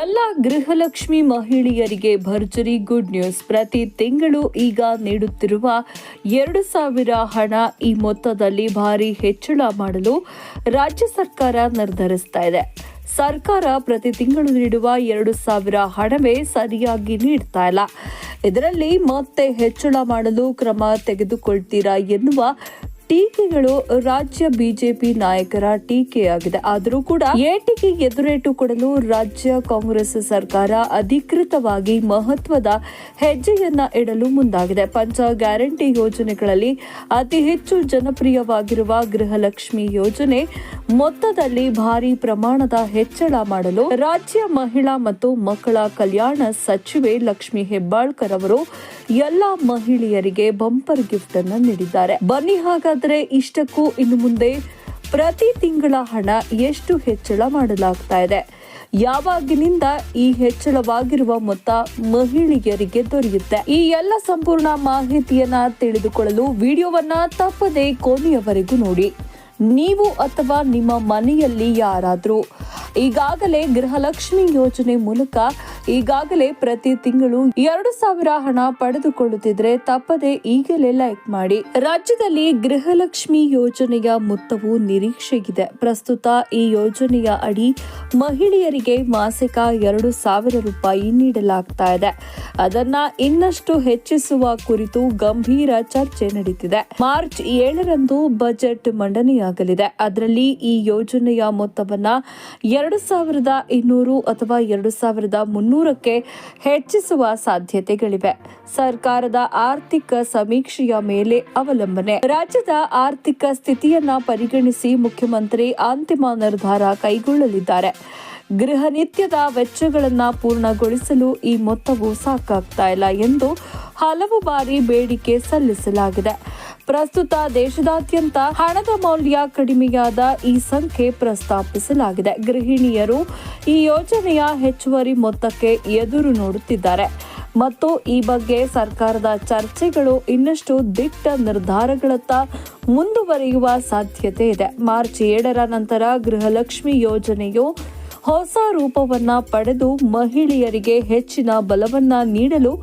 ಎಲ್ಲ ಗೃಹಲಕ್ಷ್ಮಿ ಮಹಿಳೆಯರಿಗೆ ಭರ್ಜರಿ ಗುಡ್ ನ್ಯೂಸ್. ಪ್ರತಿ ತಿಂಗಳು ಈಗ ನೀಡುತ್ತಿರುವ ಎರಡು ಸಾವಿರ ಹಣ ಈ ಮೊತ್ತದಲ್ಲಿ ಭಾರಿ ಹೆಚ್ಚಳ ಮಾಡಲು ರಾಜ್ಯ ಸರ್ಕಾರ ನಿರ್ಧರಿಸ್ತಾ ಇದೆ. ಸರ್ಕಾರ ಪ್ರತಿ ತಿಂಗಳು ನೀಡುವ ಎರಡು ಸಾವಿರ ಹಣವೇ ಸರಿಯಾಗಿ ನೀಡ್ತಾ ಇಲ್ಲ. ಇದರಲ್ಲಿ ಮತ್ತೆ ಹೆಚ್ಚಳ ಮಾಡಲು ಕ್ರಮ ತೆಗೆದುಕೊಳ್ತೀರಾ ಎನ್ನುವ ಟೀಕೆಗಳು ರಾಜ್ಯ ಬಿಜೆಪಿ ನಾಯಕರ ಟೀಕೆಯಾಗಿದೆ. ಆದರೂ ಕೂಡ ಏಟಿಗೆ ಎದುರೇಟು ಕೊಡಲು ರಾಜ್ಯ ಕಾಂಗ್ರೆಸ್ ಸರ್ಕಾರ ಅಧಿಕೃತವಾಗಿ ಮಹತ್ವದ ಹೆಜ್ಜೆಯನ್ನ ಇಡಲು ಮುಂದಾಗಿದೆ. ಪಂಚ ಗ್ಯಾರಂಟಿ ಯೋಜನೆಗಳಲ್ಲಿ ಅತಿ ಹೆಚ್ಚು ಜನಪ್ರಿಯವಾಗಿರುವ ಗೃಹಲಕ್ಷ್ಮಿ ಯೋಜನೆ ಮೊತ್ತದಲ್ಲಿ ಭಾರಿ ಪ್ರಮಾಣದ ಹೆಚ್ಚಳ ಮಾಡಲು ರಾಜ್ಯ ಮಹಿಳಾ ಮತ್ತು ಮಕ್ಕಳ ಕಲ್ಯಾಣ ಸಚಿವೆ ಲಕ್ಷ್ಮಿ ಹೆಬ್ಬಾಳ್ಕರ್ ಅವರು ಎಲ್ಲಾ ಮಹಿಳೆಯರಿಗೆ ಬಂಪರ್ ಗಿಫ್ಟ್ ಅನ್ನು ನೀಡಿದ್ದಾರೆ. ಬನ್ನಿ ಹಾಗಾದ್ರೆ ಇಷ್ಟಕ್ಕೂ ಇನ್ನು ಮುಂದೆ ಪ್ರತಿ ತಿಂಗಳ ಹಣ ಎಷ್ಟು ಹೆಚ್ಚಳ ಮಾಡಲಾಗ್ತಾ ಇದೆ. ಯಾವಾಗಿನಿಂದ ಈ ಹೆಚ್ಚಳವಾಗಿರುವ ಮೊತ್ತ ಮಹಿಳೆಯರಿಗೆ ದೊರೆಯುತ್ತೆ. ಈ ಎಲ್ಲ ಸಂಪೂರ್ಣ ಮಾಹಿತಿಯನ್ನ ತಿಳಿದುಕೊಳ್ಳಲು ವಿಡಿಯೋವನ್ನ ತಪ್ಪದೇ ಕೊನೆಯವರೆಗೂ ನೋಡಿ. ನೀವು ಅಥವಾ ನಿಮ್ಮ ಮನೆಯಲ್ಲಿ ಯಾರಾದರೂ ಈಗಾಗಲೇ ಗೃಹಲಕ್ಷ್ಮಿ ಯೋಜನೆ ಮೂಲಕ ಈಗಾಗಲೇ ಪ್ರತಿ ತಿಂಗಳು ಎರಡು ಸಾವಿರ ಹಣ ಪಡೆದುಕೊಳ್ಳುತ್ತಿದ್ರೆ ತಪ್ಪದೆ ಈಗಲೇ ಲೈಕ್ ಮಾಡಿ. ರಾಜ್ಯದಲ್ಲಿ ಗೃಹಲಕ್ಷ್ಮಿ ಯೋಜನೆಯ ಮೊತ್ತವು ನಿರೀಕ್ಷೆಗಿದೆ. ಪ್ರಸ್ತುತ ಈ ಯೋಜನೆಯ ಅಡಿ ಮಹಿಳೆಯರಿಗೆ ಮಾಸಿಕ ಎರಡು ಸಾವಿರ ರೂಪಾಯಿ ನೀಡಲಾಗ್ತಾ ಇದೆ. ಅದನ್ನ ಇನ್ನಷ್ಟು ಹೆಚ್ಚಿಸುವ ಕುರಿತು ಗಂಭೀರ ಚರ್ಚೆ ನಡೀತಿದೆ. ಮಾರ್ಚ್ ಏಳರಂದು ಬಜೆಟ್ ಮಂಡನೆಯಾಗಲಿದೆ. ಅದರಲ್ಲಿ ಈ ಯೋಜನೆಯ ಮೊತ್ತವನ್ನ ಎರಡು ಸಾವಿರದ ಇನ್ನೂರು ಅಥವಾ ಎರಡು ಸಾವಿರದ ಮುನ್ನೂರಕ್ಕೆ ಹೆಚ್ಚಿಸುವ ಸಾಧ್ಯತೆಗಳಿವೆ. ಸರ್ಕಾರದ ಆರ್ಥಿಕ ಸಮೀಕ್ಷೆಯ ಮೇಲೆ ಅವಲಂಬನೆ. ರಾಜ್ಯದ ಆರ್ಥಿಕ ಸ್ಥಿತಿಯನ್ನ ಪರಿಗಣಿಸಿ ಮುಖ್ಯಮಂತ್ರಿ ಅಂತಿಮ ನಿರ್ಧಾರ ಕೈಗೊಳ್ಳಲಿದ್ದಾರೆ. ಗೃಹ ನಿತ್ಯದ ವೆಚ್ಚಗಳನ್ನ ಪೂರ್ಣಗೊಳಿಸಲು ಈ ಮೊತ್ತವು ಸಾಕಾಗ್ತಾ ಇಲ್ಲ ಎಂದು ಹಲವು ಬಾರಿ ಬೇಡಿಕೆ ಸಲ್ಲಿಸಲಾಗಿದೆ. ಪ್ರಸ್ತುತ ದೇಶದಾದ್ಯಂತ ಹಣದ ಮೌಲ್ಯ ಕಡಿಮೆಯಾದ ಈ ಸಂಖ್ಯೆ ಪ್ರಸ್ತಾಪಿಸಲಾಗಿದೆ. ಗೃಹಿಣಿಯರು ಈ ಯೋಜನೆಯ ಹೆಚ್ಚುವರಿ ಮೊತ್ತಕ್ಕೆ ಎದುರು ನೋಡುತ್ತಿದ್ದಾರೆ. ಮತ್ತು ಈ ಬಗ್ಗೆ ಸರ್ಕಾರದ ಚರ್ಚೆಗಳು ಇನ್ನಷ್ಟು ದಿಟ್ಟ ನಿರ್ಧಾರಗಳತ್ತ ಮುಂದುವರಿಯುವ ಸಾಧ್ಯತೆ ಇದೆ. ಮಾರ್ಚ್ ಏಳರ ನಂತರ ಗೃಹಲಕ್ಷ್ಮಿ ಯೋಜನೆಯು ಹೊಸ ರೂಪವನ್ನ ಪಡೆದು ಮಹಿಳೆಯರಿಗೆ ಹೆಚ್ಚಿನ ಬಲವನ್ನ ನೀಡಲು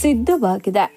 ಸಿದ್ಧವಾಗಿದೆ.